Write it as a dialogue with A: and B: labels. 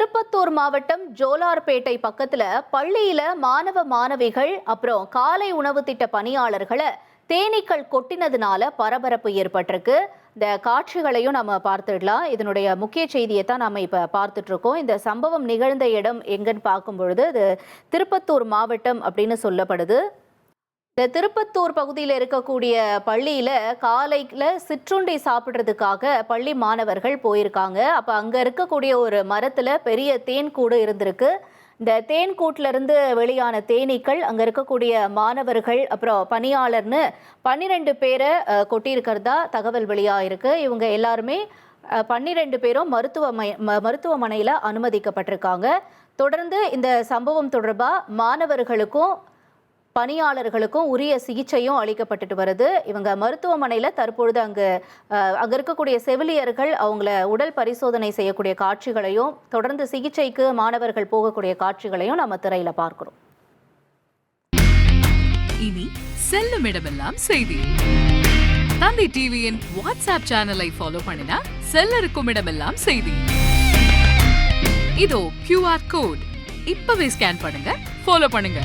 A: திருப்பத்தூர் மாவட்டம் ஜோலார்பேட்டை பக்கத்துல பள்ளியில மாணவ மாணவிகள் அப்புறம் காலை உணவு திட்ட பணியாளர்களை தேனீக்கள் கொட்டினதுனால பரபரப்பு ஏற்பட்டிருக்கு. இந்த காட்சிகளையும் நம்ம பார்த்துடலாம். இதனுடைய முக்கிய செய்தியை தான் நம்ம இப்போ பார்த்துட்டு இருக்கோம். இந்த சம்பவம் நிகழ்ந்த இடம் எங்கன்னு பார்க்கும் பொழுது இது திருப்பத்தூர் மாவட்டம் அப்படின்னு சொல்லப்படுது. இந்த திருப்பத்தூர் பகுதியில் இருக்கக்கூடிய பள்ளியில் காலையில் சிற்றுண்டி சாப்பிட்றதுக்காக பள்ளி மாணவர்கள் போயிருக்காங்க. அப்போ அங்கே இருக்கக்கூடிய ஒரு மரத்தில் பெரிய தேன் கூடு இருந்திருக்கு. இந்த தேன் கூட்டுல இருந்து வெளியான தேனீக்கள் அங்கே இருக்கக்கூடிய மாணவர்கள் அப்புறம் பணியாளர்னு பன்னிரெண்டு பேரை கொட்டியிருக்கிறதா தகவல் வெளியாயிருக்கு இவங்க எல்லாருமே பன்னிரெண்டு பேரும் மருத்துவமனை மருத்துவமனையில் அனுமதிக்கப்பட்டிருக்காங்க. தொடர்ந்து இந்த சம்பவம் தொடர்பாக மாணவர்களுக்கும் பணியாளர்களுக்கும் உரிய சிகிச்சையும் அளிக்கப்பட்டுட்டு வருது. இவங்க மருத்துவமனையில் தற்பொழுது அங்கு அங்கே இருக்கக்கூடிய செவிலியர்கள் அவங்கள உடல் பரிசோதனை செய்யக்கூடிய காட்சிகளையும் தொடர்ந்து சிகிச்சைக்கு மாணவர்கள் போகக்கூடிய காட்சிகளையும் நம்ம திரையில பார்க்கிறோம்.
B: இனி செல்லும் இடமெல்லாம் செய்தி. தந்தி டிவியின் வாட்ஸ்அப் சேனலை ஃபாலோ பண்ணினா செல்ல இருக்கும் இடமெல்லாம் செய்தி. இதோ கியூஆர் கோட் இப்பவே ஸ்கேன் பண்ணுங்க ஃபாலோ பண்ணுங்க.